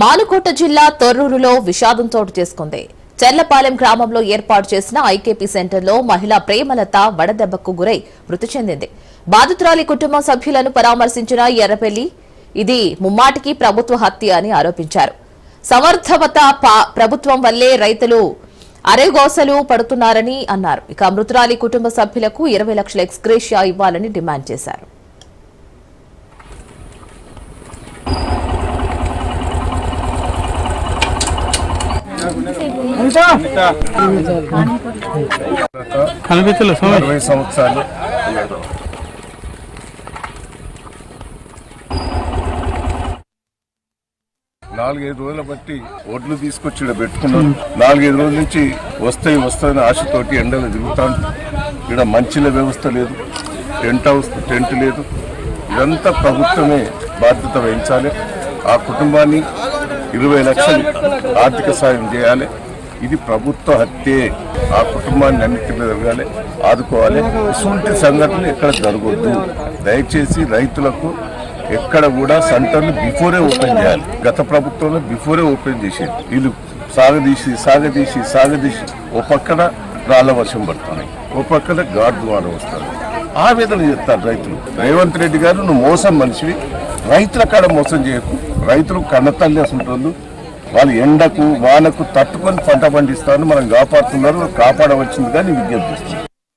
మాలుకోట జిల్లా తొర్రూరులో విషాదం చోటు చేసుకుంది. చెర్లపాలెం గ్రామంలో ఏర్పాటు చేసిన ఐకేపీ సెంటర్లో మహిళ ప్రేమలత వడదెబ్బకు గురై మృతి చెందింది. బాధితురాలి కుటుంబ సభ్యులను పరామర్శించిన ఎర్రపెల్లి ఇది ముమ్మాటికి ప్రభుత్వ హత్య అని ఆరోపించారు. సమర్థవత ప్రభుత్వం వల్లే రైతులు అరేగోసలు పడుతున్నారని అన్నారు. ఇక మృతురాలి కుటుంబ సభ్యులకు ఇరవై లక్షల ఎక్స్గ్రేషియా ఇవ్వాలని డిమాండ్ చేశారు. అరవై సంవత్సరాలు. నాలుగైదు రోజుల బట్టి ఒడ్లు తీసుకొచ్చి పెట్టుకున్నాను నాలుగైదు రోజుల నుంచి వస్తాయి వస్తాయని ఆశతోటి ఎండలు తిరుగుతాను ఇక్కడ మంచిల వ్యవస్థ లేదు టెంట్ హౌస్ టెంట్ లేదు. ఇదంతా ప్రభుత్వమే బాధ్యత వహించాలి. ఆ కుటుంబాన్ని ఇరవై లక్షలు ఆర్థిక సాయం చేయాలి. ఇది ప్రభుత్వ హత్యే. ఆ కుటుంబాన్ని అన్నిటిలో జరగాలి ఆదుకోవాలి. ఇటువంటి సంఘటనలు ఇక్కడ జరగొద్దు. దయచేసి రైతులకు ఎక్కడ కూడా సెంటర్లు బిఫోరే ఓపెన్ చేయాలి. గత ప్రభుత్వంలో బిఫోరే ఓపెన్ చేసేది. వీళ్ళు సాగదీసి సాగదీసి సాగదీసి ఓ పక్కన రాళ్ళ వర్షం పడుతున్నాయి. ఓ పక్కన గార్డు వస్తారు వస్తుంది. ఆవేదన చెప్తారు రైతులు. రేవంత్ రెడ్డి గారు నువ్వు మోసం మనిషివి. రైతుల కాడ మోసం చేయకు. రైతులు కన్నతల్లి అసలు వాళ్ళు ఎండకు వానకు తట్టుకొని పంట పండిస్తారు మనం కాపాడుతున్నారు. కాపాడవలసిందిగా నేను విజ్ఞప్తి